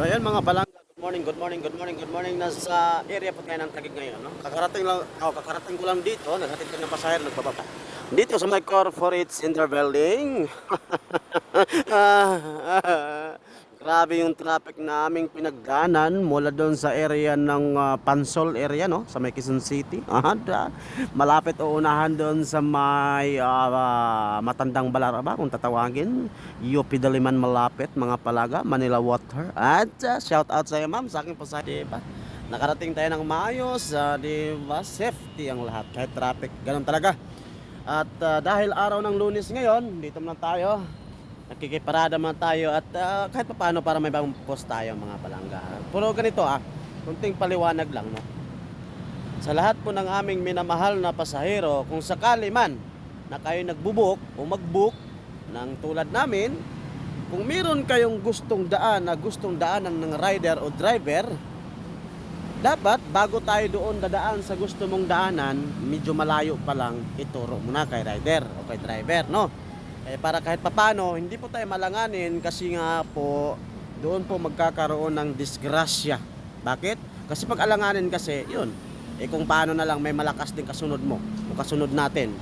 So ayan mga palangga, good morning, good morning, good morning, good morning. Nasa area po tayo ng Taguig ngayon. No? Kakarating, lang, oh, kakarating ko lang dito, naghatid ko ng pasahero, nagbababa. Dito sa my corporate center building. Grabe yung traffic naming pinagdanan mula doon sa area ng ah, Pansol area, no? Sa may Quezon City. Ah, da. Malapit o unahan doon sa may ah, ah, Matandang Balaraba kung tatawagin. UP Daliman malapit, mga palaga, Manila Water. At ah, shout out sa iyo, ma'am, sa aking pasahero. Diba? Nakarating tayo ng maayos, ah, di ba? Safety ang lahat, kahit traffic. Ganun talaga. At ah, dahil araw ng lunes ngayon, dito muna tayo. Nakikiparada man tayo at ah, kahit pa paano para may bagong post tayo mga palangga. Pero ganito ah, kunting paliwanag lang no. Sa lahat po ng aming minamahal na pasahero, kung sakali man na kayo nagbubuk o magbook ng tulad namin, kung meron kayong gustong daan na gustong daanan ng rider o driver, dapat bago tayo doon dadaan sa gusto mong daanan, medyo malayo pa lang ituro mo na kay rider o kay driver, no? Eh, para kahit papano, hindi po tayo malanganin kasi nga po doon po magkakaroon ng disgrasya. Bakit? Kasi pag alanganin kasi, yun, eh kung paano na lang may malakas din kasunod mo o kasunod natin.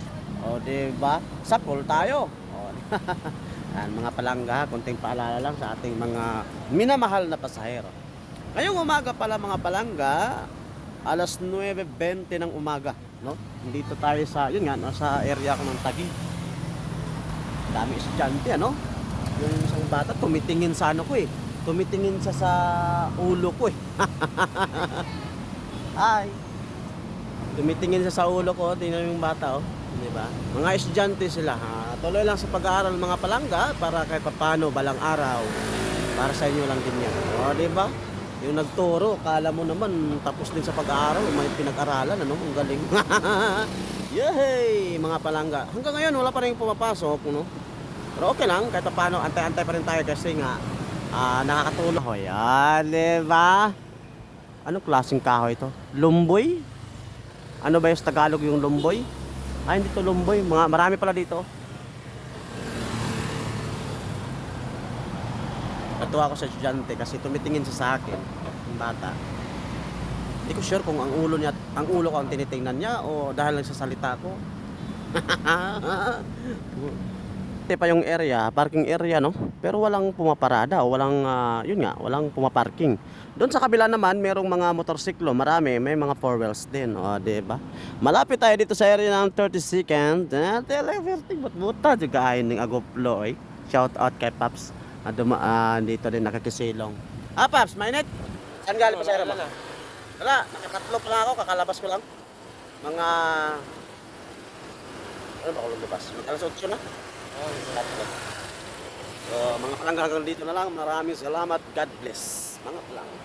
O, di ba? Sapol tayo. O, Yan, mga palangga, konting paalala lang sa ating mga minamahal na pasahero. Ngayong umaga pala mga palangga, alas 9.20 ng umaga, no? Dito tayo sa, yun nga, no, sa area ko ng Taguig. Dami estudyante, ano? Yung isang bata, tumitingin sa ano ko eh. Tumitingin sa sa ulo ko eh. Ay. Tumitingin sa sa ulo ko, tingnan yung bata oh. Di ba? Mga estudyante sila ha. Tuloy lang sa pag-aaral mga palangga para kahit papano balang araw. Para sa inyo lang din yan. O, di ba? Yung nagturo, kala mo naman tapos din sa pag-aaral, may pinag-aralan, ano? Ang galing. Yay! Mga palangga. Hanggang ngayon, wala pa rin pumapasok, no? Pero okay lang, kahit paano, antay-antay pa rin tayo kasi nga, ah, nakakatulong. O, yan, di ba? Anong klaseng kahoy ito? Lumboy? Ano ba yung Tagalog yung lumboy? Ay, hindi to lumboy. Mga, marami pala dito. Natuwa ako sa estudyante kasi tumitingin siya sa akin, yung bata. Hindi ko sure kung ang ulo niya, ang ulo ko ang tinitingnan niya o dahil lang sa salita ko. Ito pa yung area, parking area no. Pero walang pumaparada walang ah, yun nga, walang pumaparking. Doon sa kabila naman, merong mga motorsiklo, marami, may mga four wheels din, o, di ba? Malapit tayo dito sa area ng 32nd. Ah, televerting buta juga ay ning agoplo eh. Shout out kay Paps. Ah, duma, ah, dito din nakakisilong. Ah, Paps, mainit? Saan galing pa sa area mo? Wala, nakakatlo pa lang ako, kakalabas ko lang. Mga... Ano ba ako lumabas? Alas 8 na? So, mga hanggang dito na lang. Maraming salamat. God bless. Mga palangga.